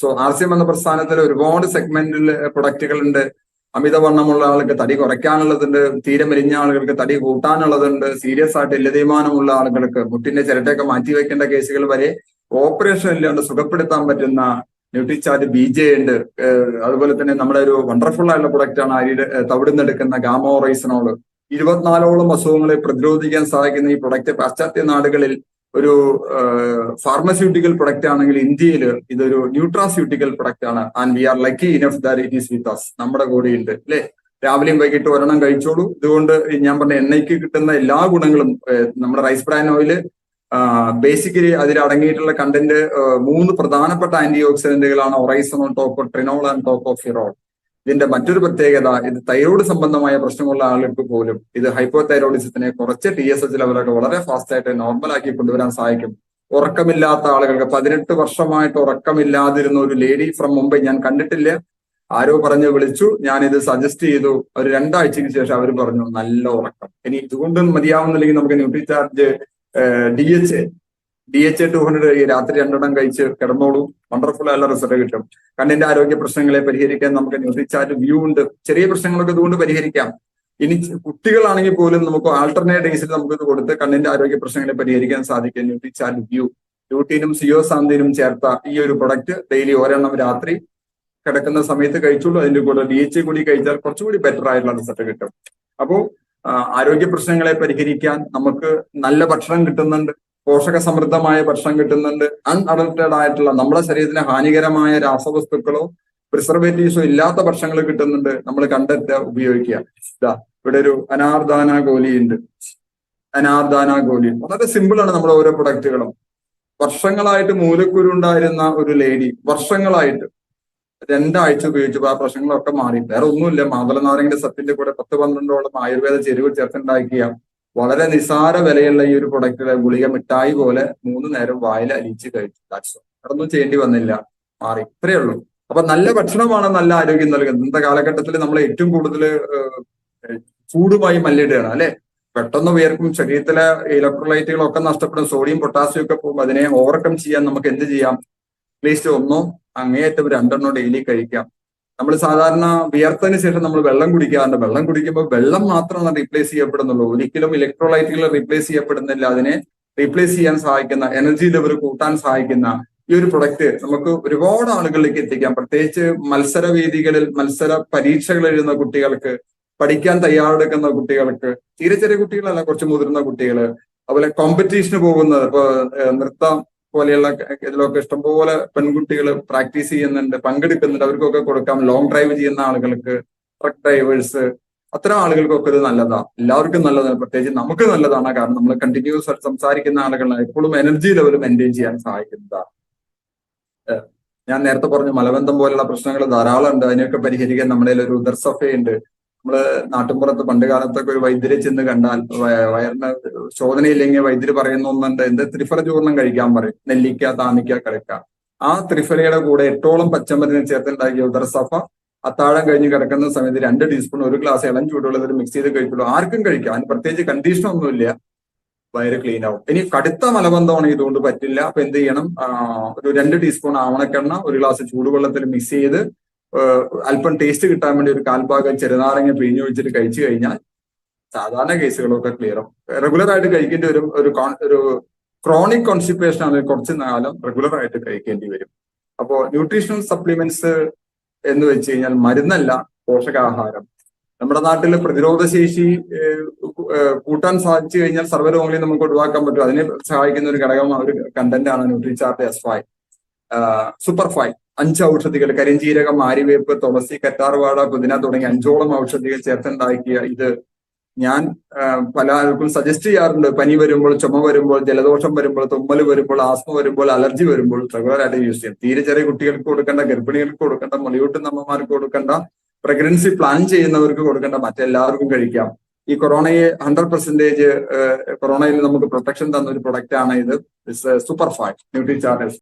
So R C M എന്ന പ്രസ്ഥാനത്തിൽ ഒരുപാട് സെഗ്മെന്റിൽ പ്രൊഡക്റ്റുകൾ ഉണ്ട് അമിതവണ്ണമുള്ള ആൾക്ക് തടി കുറയ്ക്കാനുള്ളതുണ്ട്. തീരെ മെലിഞ്ഞ ആളുകൾക്ക് തടി കൂട്ടാനുള്ളതുണ്ട്. സീരിയസ് ആയിട്ട് ഇല്ല തീരുമാനമുള്ള ആളുകൾക്ക് മുട്ടിന്റെ ചിരട്ടയൊക്കെ മാറ്റി വെക്കേണ്ട കേസുകൾ വരെ ഓപ്പറേഷൻ ഇല്ലാണ്ട് സുഖപ്പെടുത്താൻ പറ്റുന്ന ന്യൂട്രിചാർജ് ബി ജെ ഉണ്ട്. അതുപോലെ തന്നെ നമ്മുടെ ഒരു വണ്ടർഫുൾ ആയിട്ടുള്ള പ്രൊഡക്റ്റ് ആണ് അരിയുടെ തവിടുന്ന് എടുക്കുന്ന ഗാമോ റൈസനോൾ ഇരുപത്തിനാലോളം അസുഖങ്ങളെ പ്രതിരോധിക്കാൻ സഹായിക്കുന്ന ഈ പ്രൊഡക്റ്റ് പാശ്ചാത്യ നാടുകളിൽ ഒരു ഫാർമസ്യൂട്ടിക്കൽ പ്രൊഡക്റ്റ് ആണെങ്കിൽ ഇന്ത്യയിൽ ഇതൊരു ന്യൂട്രാസ്യൂട്ടിക്കൽ പ്രൊഡക്റ്റ് ആണ്. And we are lucky enough that it is with us നമ്മുടെ കൂടെ ഉണ്ട് അല്ലെ? രാവിലെയും വൈകിട്ട് ഒരെണ്ണം കഴിച്ചോളൂ. ഇതുകൊണ്ട് ഞാൻ പറഞ്ഞ എണ്ണയ്ക്ക് കിട്ടുന്ന എല്ലാ ഗുണങ്ങളും നമ്മുടെ റൈസ് ബ്രാൻ ഓയിൽ ബേസിക്കലി അതിൽ അടങ്ങിയിട്ടുള്ള കണ്ടന്റ് മൂന്ന് പ്രധാനപ്പെട്ട ആന്റി ഓക്സിഡന്റുകളാണ് oryzanol tocotrienol and tocopherol ഇതിന്റെ മറ്റൊരു പ്രത്യേകത ഇത് തൈറോയ്ഡ് സംബന്ധമായ പ്രശ്നമുള്ള ആളുകൾക്ക് പോലും ഇത് ഹൈപ്പോ തൈറോയിഡിസത്തിനെ കുറച്ച് ടി എസ് എച്ച് ലെവലൊക്കെ വളരെ ഫാസ്റ്റ് ആയിട്ട് നോർമൽ ആക്കി കൊണ്ടുവരാൻ സഹായിക്കും. ഉറക്കമില്ലാത്ത ആളുകൾക്ക് പതിനെട്ട് വർഷമായിട്ട് ഉറക്കമില്ലാതിരുന്ന ഒരു ലേഡി ഫ്രം മുംബൈ ഞാൻ കണ്ടിട്ടില്ല. ആരോ പറഞ്ഞു വിളിച്ചു. ഞാൻ ഇത് സജസ്റ്റ് ചെയ്തു. ഒരു രണ്ടാഴ്ചയ്ക്ക് ശേഷം അവർ പറഞ്ഞു നല്ല ഉറക്കം. ഇനി ഇതുകൊണ്ട് മതിയാവുന്നില്ലെങ്കിൽ നമുക്ക് Nutricharge D H D H two hundred രാത്രി രണ്ടെണ്ണം കഴിച്ച് കിടന്നോളൂ. വണ്ടർഫുൾ ആയുള്ള റിസൾട്ട് കിട്ടും. കണ്ണിന്റെ ആരോഗ്യ പ്രശ്നങ്ങളെ പരിഹരിക്കാൻ നമുക്ക് ന്യൂട്രിച്ചാറ്റ് വ്യൂ ഉണ്ട്. ചെറിയ പ്രശ്നങ്ങളൊക്കെ ഇതുകൊണ്ട് പരിഹരിക്കാം. ഇനി കുട്ടികളാണെങ്കിൽ പോലും നമുക്ക് ആൾട്ടർനേറ്റ് ഡേയ്സിൽ നമുക്ക് ഇത് കൊടുത്ത് കണ്ണിന്റെ ആരോഗ്യ പ്രശ്നങ്ങളെ പരിഹരിക്കാൻ സാധിക്കും. ന്യൂട്രിച്ചാറ്റ് വ്യൂ. ലൂട്ടീനും സിയോസാന്തിനും ചേർത്ത ഈ ഒരു പ്രൊഡക്റ്റ് ഡെയിലി ഒരെണ്ണം രാത്രി കിടക്കുന്ന സമയത്ത് കഴിച്ചുള്ളൂ അതിന്റെ കൂടെ ഡി എച്ച് കൂടി കഴിച്ചാൽ കുറച്ചുകൂടി ബെറ്റർ ആയിട്ടുള്ള റിസൾട്ട് കിട്ടും. അപ്പോൾ ആരോഗ്യ പ്രശ്നങ്ങളെ പരിഹരിക്കാൻ നമുക്ക് നല്ല ഭക്ഷണം കിട്ടുന്നുണ്ട്. പോഷക സമൃദ്ധമായ ഭക്ഷണം കിട്ടുന്നുണ്ട്. അൺഅഡൽറ്റഡ് ആയിട്ടുള്ള നമ്മുടെ ശരീരത്തിന് ഹാനികരമായ രാസവസ്തുക്കളോ പ്രിസർവേറ്റീവ്സോ ഇല്ലാത്ത ഭക്ഷണങ്ങൾ കിട്ടുന്നുണ്ട്. നമ്മൾ കണ്ടെത്തുക ഉപയോഗിക്കുക. ഇതാ ഇവിടെ ഒരു അനാർദാന ഗോലി ഉണ്ട് അനാർദാന ഗോലി. വളരെ സിമ്പിൾ ആണ് നമ്മുടെ ഓരോ പ്രൊഡക്റ്റുകളും വർഷങ്ങളായിട്ട് മൂലക്കുരു ഉണ്ടായിരുന്ന ഒരു ലേഡി വർഷങ്ങളായിട്ട് രണ്ടാഴ്ച ഉപയോഗിച്ചപ്പോൾ ആ പ്രശ്നങ്ങളൊക്കെ മാറി. വേറെ ഒന്നുമില്ല. മാതളനാരങ്ങയുടെ സത്തിന്റെ കൂടെ പത്ത് പന്ത്രണ്ടോളം ആയുർവേദ ചേരുവ ചേർത്തുണ്ടാക്കിയ വളരെ നിസാര വിലയുള്ള ഈ ഒരു പ്രൊഡക്റ്റ് ഗുളിക മിഠായി പോലെ മൂന്ന് നേരം വായിൽ അലിച്ച് കഴിച്ചു. ദാറ്റ്സ് അതൊന്നും ചെയ്യേണ്ടി വന്നില്ല. മാറി. ഇത്രയേ ഉള്ളൂ. അപ്പൊ നല്ല ഭക്ഷണമാണ് നല്ല ആരോഗ്യം നൽകുന്നത്. ഇന്നത്തെ കാലഘട്ടത്തിൽ നമ്മൾ ഏറ്റവും കൂടുതൽ ചൂടുമായി മല്ലിടുകയാണ് അല്ലെ? പെട്ടെന്ന് ഉയർക്കും ശരീരത്തിലെ ഇലക്ട്രോലൈറ്റുകളൊക്കെ നഷ്ടപ്പെടും സോഡിയം പൊട്ടാസ്യം ഒക്കെ പോകും. അതിനെ ഓവർകം ചെയ്യാൻ നമുക്ക് എന്ത് ചെയ്യാം? അറ്റ്ലീസ്റ്റ് ഒന്നോ അങ്ങേയറ്റം രണ്ടെണ്ണോ ഡെയിലി കഴിക്കാം. നമ്മൾ സാധാരണ വിയർത്തതിന് ശേഷം നമ്മൾ വെള്ളം കുടിക്കാറുണ്ട്. വെള്ളം കുടിക്കുമ്പോൾ വെള്ളം മാത്രമാണ് റീപ്ലേസ് ചെയ്യപ്പെടുന്നുള്ളൂ. ഒരിക്കലും ഇലക്ട്രോലൈറ്റുകൾ റീപ്ലേസ് ചെയ്യപ്പെടുന്നില്ല. അതിനെ റീപ്ലേസ് ചെയ്യാൻ സഹായിക്കുന്ന എനർജി ലെവൽ കൂട്ടാൻ സഹായിക്കുന്ന ഈ ഒരു പ്രൊഡക്റ്റ് നമുക്ക് ഒരുപാട് ആളുകളിലേക്ക് എത്തിക്കാം. പ്രത്യേകിച്ച് മത്സര വേദികളിൽ മത്സര പരീക്ഷകൾ എഴുതുന്ന കുട്ടികൾക്ക് പഠിക്കാൻ തയ്യാറെടുക്കുന്ന കുട്ടികൾക്ക് തീരെ ചെറിയ കുട്ടികളല്ല കുറച്ച് മുതിർന്ന കുട്ടികൾ അതുപോലെ കോമ്പറ്റീഷന് പോകുന്നത് ഇപ്പൊ നൃത്തം പോലെയുള്ള ഇതിലൊക്കെ ഇഷ്ടംപോലെ പെൺകുട്ടികൾ പ്രാക്ടീസ് ചെയ്യുന്നുണ്ട് പങ്കെടുക്കുന്നുണ്ട്. അവർക്കൊക്കെ കൊടുക്കാം. ലോങ് ഡ്രൈവ് ചെയ്യുന്ന ആളുകൾക്ക് ട്രക്ക് ഡ്രൈവേഴ്സ് അത്തരം ആളുകൾക്കൊക്കെ ഇത് നല്ലതാണ് എല്ലാവർക്കും നല്ലതാണ്. പ്രത്യേകിച്ച് നമുക്ക് നല്ലതാണ്. കാരണം നമ്മൾ കണ്ടിന്യൂസ് സംസാരിക്കുന്ന ആളുകളാണ് എപ്പോഴും എനർജി ലെവൽ മെയിന്റെയിൻ ചെയ്യാൻ സഹായിക്കുന്നതാണ് ഞാൻ നേരത്തെ പറഞ്ഞു മലബന്ധം പോലുള്ള പ്രശ്നങ്ങൾ ധാരാളം ഉണ്ട് അതിനെയൊക്കെ പരിഹരിക്കാൻ നമ്മുടെ ഒരു ഉദർസഫയുണ്ട് നമ്മൾ നാട്ടിൻപുറത്ത് പണ്ട് കാലത്തൊക്കെ ഒരു വൈദ്യരെ ചെന്ന് കണ്ടാൽ വയറിന് ശോധനയില്ലെങ്കിൽ വൈദ്യര് പറയുന്ന ഒന്നുണ്ട് എന്ത് ത്രിഫല ചൂർണം കഴിക്കാൻ പറയും. നെല്ലിക്ക താമിക്ക കിടക്ക. ആ ത്രിഫലയുടെ കൂടെ എട്ടോളം പച്ചമരുന്ന് ചേർത്തുണ്ടാക്കിയ ഉദർസഫ അത്താഴം കഴിഞ്ഞ് കിടക്കുന്ന സമയത്ത് രണ്ട് ടീസ്പൂൺ ഒരു ഗ്ലാസ് ഇളം ചൂടുള്ളത് മിക്സ് ചെയ്ത് കഴിക്കുള്ളൂ ആർക്കും കഴിക്കാം. അതിന് പ്രത്യേകിച്ച് കണ്ടീഷൻ ഒന്നുമില്ല. വയറ് ക്ലീൻ ആവും. ഇനി കടുത്ത മലബന്ധമാണ് ഇതുകൊണ്ട് പറ്റില്ല. അപ്പൊ എന്ത് ചെയ്യണം? ഒരു രണ്ട് ടീസ്പൂൺ ആവണക്കെണ്ണ ഒരു ഗ്ലാസ് ചൂടുവെള്ളത്തിൽ മിക്സ് ചെയ്ത് അല്പം ടേസ്റ്റ് കിട്ടാൻ വേണ്ടി ഒരു കാൽഭാഗം ചെറുനാരങ്ങ പിഴിഞ്ഞു വെച്ചിട്ട് കഴിച്ചു കഴിഞ്ഞാൽ സാധാരണ കേസുകളൊക്കെ ക്ലിയർ ആവും. റെഗുലർ ആയിട്ട് കഴിക്കേണ്ടി വരും. ഒരു ഒരു ക്രോണിക് കോൺസ്റ്റിപ്പേഷൻ ആണെങ്കിൽ കുറച്ച് കാലം റെഗുലർ ആയിട്ട് കഴിക്കേണ്ടി വരും. അപ്പോൾ ന്യൂട്രീഷണൽ സപ്ലിമെന്റ്സ് എന്ന് വെച്ച് കഴിഞ്ഞാൽ മരുന്നല്ല പോഷകാഹാരം. നമ്മുടെ നാട്ടിൽ പ്രതിരോധശേഷി കൂട്ടാൻ സാധിച്ചു കഴിഞ്ഞാൽ സർവരോഗങ്ങളിൽ നമുക്ക് ഒഴിവാക്കാൻ പറ്റും. അതിനെ സഹായിക്കുന്ന ഒരു ഘടകം ഒരു കണ്ടന്റ് ആണ് Nutricharge S five super five അഞ്ച് ഔഷധികൾ കരിഞ്ചീരകം ആര്യവേപ്പ് തുളസി കറ്റാർവാഴ പുതിന തുടങ്ങിയ അഞ്ചോളം ഔഷധികൾ ചേർത്തുണ്ടാക്കിയ ഇത് ഞാൻ പലർക്കും സജസ്റ്റ് ചെയ്യാറുണ്ട്. പനി വരുമ്പോൾ ചുമ വരുമ്പോൾ ജലദോഷം വരുമ്പോൾ തുമ്മൽ വരുമ്പോൾ ആസ്മ വരുമ്പോൾ അലർജി വരുമ്പോൾ റെഗുലറായിട്ട് യൂസ് ചെയ്യാം. തീരെ ചെറിയ കുട്ടികൾക്ക് കൊടുക്കേണ്ട ഗർഭിണികൾക്ക് കൊടുക്കേണ്ട മുലയൂട്ടുന്ന അമ്മമാർക്ക് കൊടുക്കേണ്ട പ്രഗ്നൻസി പ്ലാൻ ചെയ്യുന്നവർക്ക് കൊടുക്കേണ്ട മറ്റെല്ലാവർക്കും കഴിക്കാം. ഈ കൊറോണയെ ഹൺഡ്രഡ് പെർസെന്റേജ് കൊറോണയിൽ നമുക്ക് പ്രൊട്ടക്ഷൻ തന്ന ഒരു പ്രൊഡക്റ്റ് ആണ് ഇത്. Super fat nutri charges